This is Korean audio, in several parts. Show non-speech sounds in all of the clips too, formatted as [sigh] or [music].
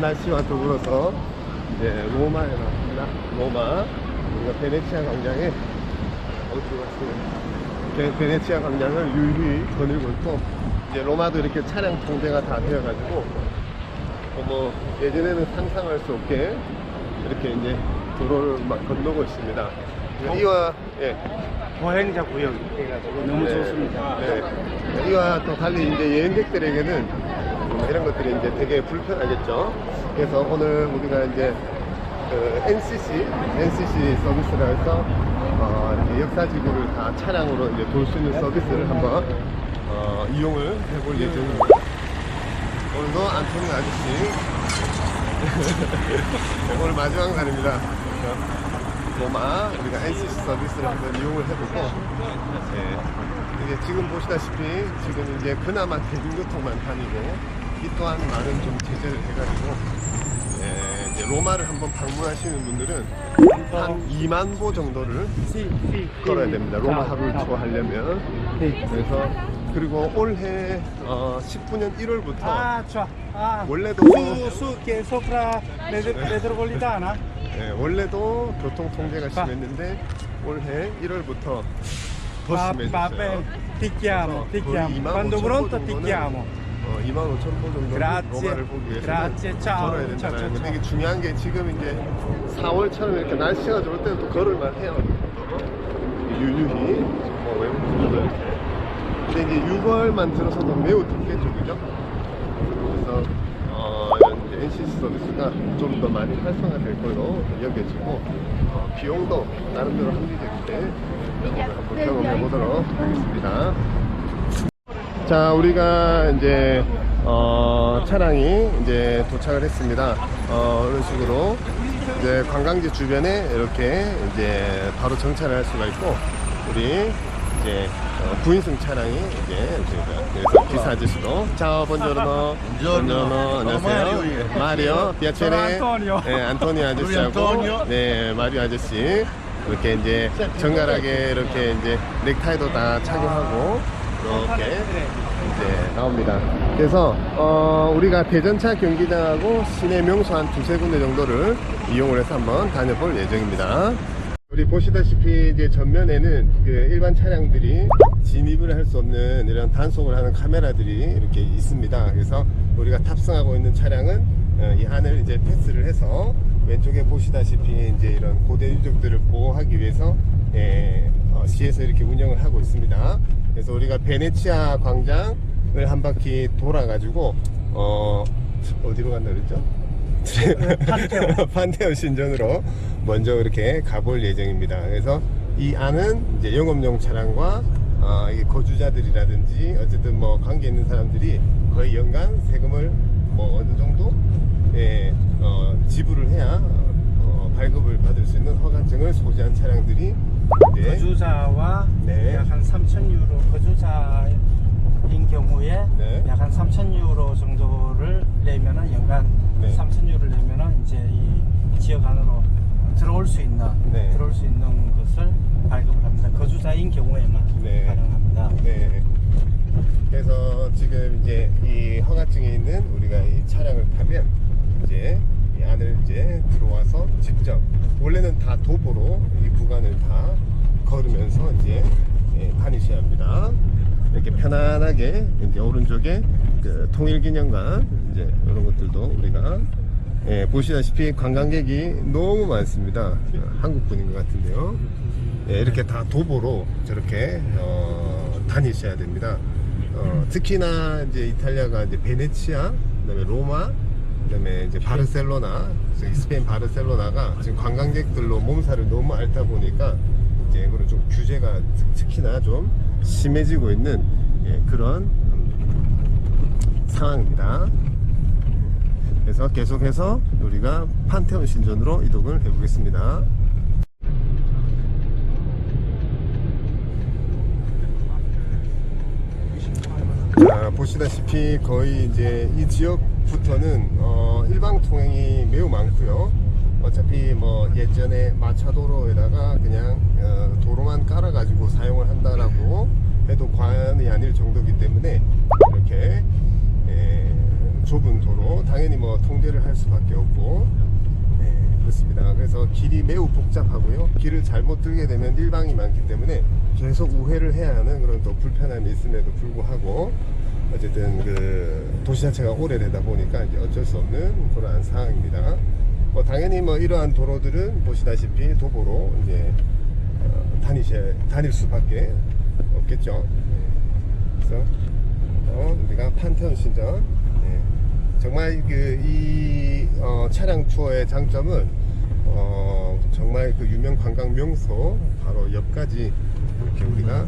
날씨와 더불어서 이제 로마에 나왔습니다. 로마. 우리가 베네치아 광장에 어디로 갔어요? 베- 베네치아 광장을 유유히 거닐고 있고 이제 로마도 이렇게 차량 통제가 다 되어가지고 어, 뭐 예전에는 상상할 수 없게 이렇게 이제 도로를 막 건너고 있습니다. 이와 예. 보행자 구역 해가지고 너무 네, 좋습니다. 네. 이와 또 달리 이제 여행객들에게는 뭐 이런 것들이 이제 되게 불편하겠죠. 그래서 오늘 우리가 이제 그 NCC, NCC 서비스라 해서 어, 역사지구를 다 차량으로 이제 돌 수 있는 서비스를 한번 어, 이용을 해볼 예정입니다. 오늘도 안토니 아저씨 [laughs] 오늘 마지막 날입니다. 로마 우리가 NCC 서비스를 한번 이용을 해보고 예, 이게 지금 보시다시피 지금 이제 그나마 대중교통만 다니고 이 또한 많은 좀 제재를 해가지고 예, 이제 로마를 한번 방문하시는 분들은 한 2만 보 정도를 걸어야 됩니다. 로마 하루를 투어 하려면 네. 그래서 그리고 올해 어, 19년 1월부터 아. 아, 원래도 수, metro- metropolitana? 예, 원래도 교통 통제가 심했는데 올해 1월부터 더 심해졌어요. ti chiamo, ti chiamo. 2만 Quando 5천 보 pronto ti 정도는, chiamo. 어, 2만 5천 보 정도는 Grazie. 로마를 보기 위해서 Grazie. Ciao. 걸어야 된다는 건데 ciao. 이게 중요한 게 지금 이제 4월처럼 이렇게 날씨가 좋을 때는 또 걸을만 해요. 유유히 뭐 외국인들도 이렇게. 근데 이제 6월만 들어서도 매우 덥겠죠, 그죠? 그래서 어, 이제 NCC 서비스가 좀 더 많이 활성화될 걸로 여겨지고 어, 비용도 나름대로 합리적인데 한번 경험해 보도록 하겠습니다. 자, 우리가 이제 어, 차량이 이제 도착을 했습니다. 어, 이런 식으로 이제 관광지 주변에 이렇게 이제 바로 정차를 할 수가 있고 우리 이제 어, 9인승 차량이 이제 이렇게 그래서 기사 아저씨도. 자, 번저르노, 번저르노, 안녕하세요. 마리오, 비아체네, 저는 안토니오. 네, 안토니 아저씨하고, 네, 마리오 아저씨. 이렇게 이제 정갈하게 이렇게 이제 넥타이도 다 착용하고 이렇게 이제 나옵니다. 그래서 어, 우리가 대전차 경기장하고 시내 명소 한 두세 군데 정도를 이용을 해서 한번 다녀볼 예정입니다. 우리 보시다시피 이제 전면에는 그 일반 차량들이 진입을 할 수 없는 이런 단속을 하는 카메라들이 이렇게 있습니다. 그래서 우리가 탑승하고 있는 차량은 어, 이 안을 이제 패스를 해서 왼쪽에 보시다시피 이제 이런 고대 유적들을 보호하기 위해서 예, 어, 시에서 이렇게 운영을 하고 있습니다. 그래서 우리가 베네치아 광장을 한 바퀴 돌아가지고 어 어디로 간다 그랬죠? 판테온. [laughs] 판테온 신전으로 먼저 이렇게 가볼 예정입니다. 그래서 이 안은 이제 영업용 차량과 어, 이 거주자들이라든지 어쨌든 뭐 관계 있는 사람들이 거의 연간 세금을 뭐 어느 정도 예, 어, 지불을 해야 어, 발급을 받을 수 있는 허가증을 소지한 차량들이 이제 거주자와 네. 약 한 3천 유로 거주자인 경우에 네. 약 한 3천 유로 정도를 내면은 연간 네. 3천 유로를 내면은 이제 이 지역 안으로 들어올 수 있는 네. 들어올 수 있는 것을 발급을 합니다. 거주자인 경우에만 네. 가능합니다. 네. 그래서 지금 이제 이 허가증에 있는 우리가 이 차량을 타면 이제 이 안을 이제 들어와서 직접 원래는 다 도보로 이 구간을 다 걸으면서 이제 예, 다니셔야 합니다. 이렇게 편안하게 이제 오른쪽에 그 통일기념관 이제 이런 것들도 우리가 예, 보시다시피 관광객이 너무 많습니다. 어, 한국 분인 것 같은데요. 예, 이렇게 다 도보로 저렇게 어, 다니셔야 됩니다. 어, 특히나 이제 이탈리아가 이제 베네치아, 그다음에 로마, 그다음에 이제 바르셀로나, 저기 스페인 바르셀로나가 지금 관광객들로 몸살을 너무 앓다 보니까 이제 이거는 좀 규제가 특- 특히나 좀 심해지고 있는 예, 그런 음, 상황입니다. 그래서 계속해서 우리가 판테온 신전으로 이동을 해보겠습니다. 자, 보시다시피 거의 이제 이 지역 부터는 어, 일방 통행이 매우 많고요. 어차피 뭐 예전에 마차도로에다가 그냥 어, 도로만 깔아 가지고 사용을 한다라고 해도 과언이 아닐 정도이기 때문에 이렇게 예, 좁은 도로 당연히 뭐 통제를 할 수밖에 없고 네, 그렇습니다. 그래서 길이 매우 복잡하고요. 길을 잘못 들게 되면 일방이 많기 때문에 계속 우회를 해야 하는 그런 또 불편함이 있음에도 불구하고 어쨌든 그 도시 자체가 오래되다 보니까 이제 어쩔 수 없는 그러한 상황입니다. 뭐 당연히 뭐 이러한 도로들은 보시다시피 도보로 이제 어, 다니셔 다닐 수밖에 없겠죠. 네. 그래서 어, 우리가 판테온 신전 네. 정말 그이 차량 투어의 장점은 어, 정말 그 유명 관광 명소 바로 옆까지 이렇게 우리가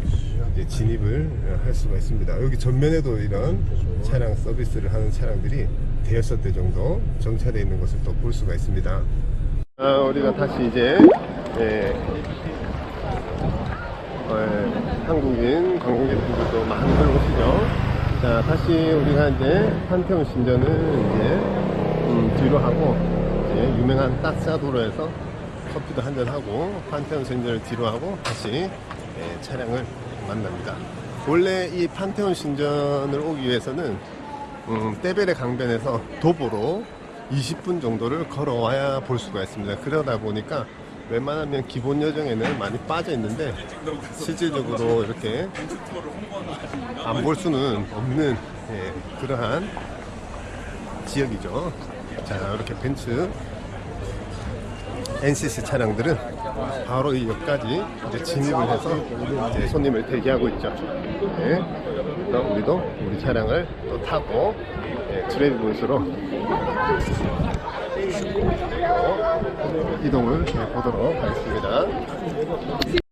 이제 진입을 할 수가 있습니다. 여기 전면에도 이런 차량 서비스를 하는 차량들이 대여섯 대 정도 정차되어 있는 것을 또 볼 수가 있습니다. 아, 우리가 다시 이제 예, 어, 예, 한국인 관광객분들도 많이들 오시죠. 자, 다시 우리가 이제 판테온 신전을 이제 음, 뒤로 하고 이제 유명한 따스아도로에서 커피도 한잔 하고 판테온 신전을 뒤로 하고 다시 예, 차량을 만납니다. 원래 이 판테온 신전을 오기 위해서는 음, 떼베레 강변에서 도보로 20분 정도를 걸어와야 볼 수가 있습니다. 그러다 보니까 웬만하면 기본 여정에는 많이 빠져 있는데 실질적으로 이렇게 안 볼 수는 없는 예, 그러한 지역이죠. 자, 이렇게 벤츠 NCC 차량들은 바로 이 역까지 이제 진입을 해서 이제 손님을 대기하고 있죠. 네. 그래서 우리도 우리 차량을 또 타고 예, 트레이드분수로 이동을 해 보도록 하겠습니다.